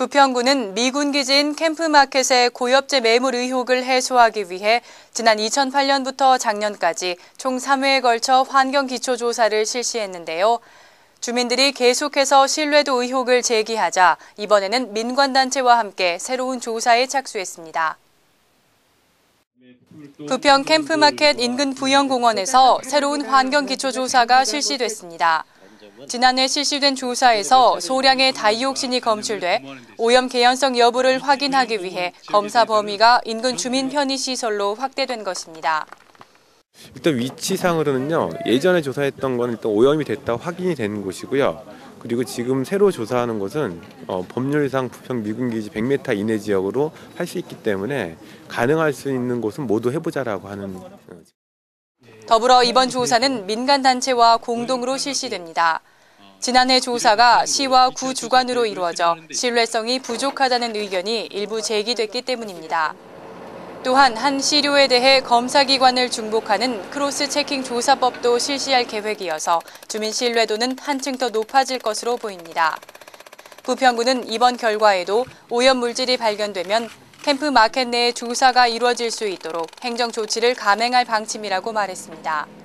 부평구는 미군 기지인 캠프마켓의 고엽제 매물 의혹을 해소하기 위해 지난 2008년부터 작년까지 총 3회에 걸쳐 환경 기초 조사를 실시했는데요. 주민들이 계속해서 신뢰도 의혹을 제기하자 이번에는 민관단체와 함께 새로운 조사에 착수했습니다. 부평 캠프마켓 인근 부영공원에서 새로운 환경 기초 조사가 실시됐습니다. 지난해 실시된 조사에서 소량의 다이옥신이 검출돼 오염 개연성 여부를 확인하기 위해 검사 범위가 인근 주민 편의 시설로 확대된 것입니다. 일단 위치상으로는요 예전에 조사했던 건 일단 오염이 됐다 확인이 된 곳이고요 그리고 지금 새로 조사하는 곳은 어, 법률상 부평 미군기지 100m 이내 지역으로 할 수 있기 때문에 가능할 수 있는 곳은 모두 해보자라고 하는 어, 더불어 이번 조사는 민간단체와 공동으로 실시됩니다. 지난해 조사가 시와 구 주관으로 이루어져 신뢰성이 부족하다는 의견이 일부 제기됐기 때문입니다. 또한 한 시료에 대해 검사기관을 중복하는 크로스 체킹 조사법도 실시할 계획이어서 주민 신뢰도는 한층 더 높아질 것으로 보입니다. 부평구는 이번 결과에도 오염 물질이 발견되면 캠프 마켓 내에 조사가 이루어질 수 있도록 행정 조치를 감행할 방침이라고 말했습니다.